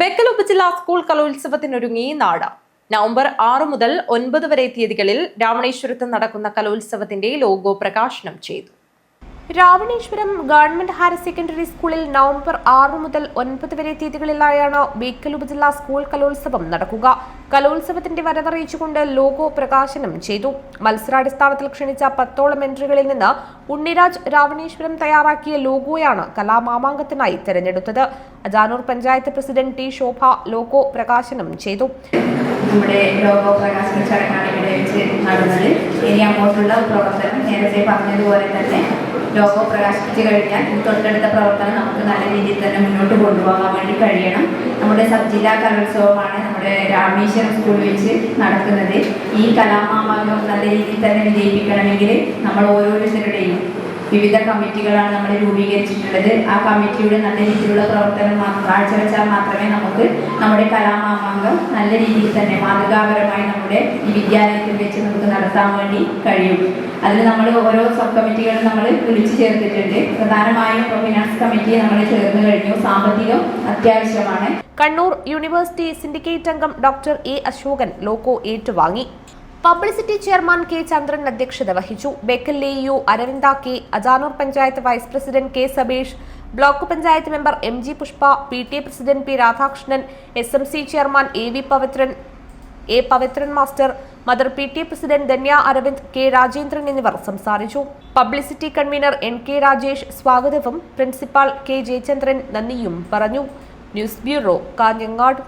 ബെക്കൽ ഉപജില്ലാ സ്കൂൾ കലോത്സവത്തിനൊരുങ്ങി നാട്. നവംബർ ആറ് മുതൽ ഒൻപത് വരെ തീയതികളിൽ രാവണേശ്വരത്ത് നടക്കുന്ന കലോത്സവത്തിന്റെ ലോഗോ പ്രകാശനം ചെയ്തു. രാവണേശ്വരം ഗവൺമെന്റ് ഹയർ സെക്കൻഡറി സ്കൂളിൽ നവംബർ ആറ് മുതൽ ഒൻപത് വരെ തീയതികളിലായാണ് ബേക്കൽ ഉപജില്ലാ സ്കൂൾ കലോത്സവം നടക്കുക. കലോത്സവത്തിന്റെ വരവറിയിച്ചുകൊണ്ട് ലോഗോ പ്രകാശനം ചെയ്തു. മത്സരാടിസ്ഥാനത്തിൽ ക്ഷണിച്ച പത്തോളം എൻട്രികളിൽ നിന്ന് ഉണ്ണിരാജ് രാവണേശ്വരം തയ്യാറാക്കിയ ലോഗോയാണ് കലാമാമാങ്കത്തിനായി തെരഞ്ഞെടുത്തത്. Ajanur panchayat president T Shobha logo പ്രകാശനം ചെയ്തു. നമ്മുടെ ലോഗോ പ്രകാശന ചടങ്ങാണ് ഇവിടെ വെച്ച് നടന്നത്. ഇനി അങ്ങോട്ടുള്ള പ്രവർത്തനം നേരത്തെ പറഞ്ഞതുപോലെ തന്നെ ലോഗോ പ്രകാശിപ്പിച്ച് കഴിഞ്ഞാൽ തൊട്ടടുത്ത പ്രവർത്തനം നമുക്ക് നല്ല രീതിയിൽ തന്നെ മുന്നോട്ട് കൊണ്ടുപോകാൻ വേണ്ടി കഴിയണം. നമ്മുടെ സബ് ജില്ലാ കലോത്സവമാണ് നമ്മുടെ രാമേശ്വരം സ്കൂളിൽ വെച്ച് നടക്കുന്നത്. ഈ കലാമാമാകം നല്ല രീതിയിൽ തന്നെ വിജയിപ്പിക്കണമെങ്കിൽ നമ്മൾ ഓരോരുത്തരുടെയും വിവിധ കമ്മിറ്റികളാണ് നമ്മൾ രൂപീകരിച്ചിട്ടുള്ളത്. ആ കമ്മിറ്റിയുടെ നല്ല രീതിയിലുള്ള പ്രവർത്തനം കാഴ്ചവെച്ചാൽ മാത്രമേ നമുക്ക് നമ്മുടെ കലാമാമാങ്കം നല്ല രീതിയിൽ തന്നെ മാതൃകാപരമായി നമ്മുടെ വിദ്യാലയത്തിൽ വെച്ച് നമുക്ക് നടത്താൻ വേണ്ടി കഴിയും. അതിൽ നമ്മൾ ഓരോ സബ് കമ്മിറ്റികളും നമ്മൾ വിളിച്ചു ചേർത്തിട്ടുണ്ട്. പ്രധാനമായും ഫിനാൻസ് കമ്മിറ്റി നമ്മൾ ചേർന്ന് കഴിഞ്ഞു. സാമ്പത്തികം അത്യാവശ്യമാണ്. കണ്ണൂർ യൂണിവേഴ്സിറ്റി സിൻഡിക്കേറ്റ് അംഗം ഡോക്ടർ എ അശോകൻ ലോക്കോ ഏറ്റുവാങ്ങി. പബ്ലിസിറ്റി ചെയർമാൻ കെ ചന്ദ്രൻ അധ്യക്ഷത വഹിച്ചു. Bekal A U Aravinda K Ajanur panchayat vice president K Sabeesh block panchayat member M G Pushpa P T A president P Radhakrishnan S M C chairman A V Pavithran A Pavithran master mother P T A president Dhanya Aravind K Rajendran എന്നിവർ സംസാരിച്ചു. Publicity convener N K Rajesh സ്വാഗതവും principal K Jayachandran നന്ദിയും പറഞ്ഞു. News bureau Kanhangad.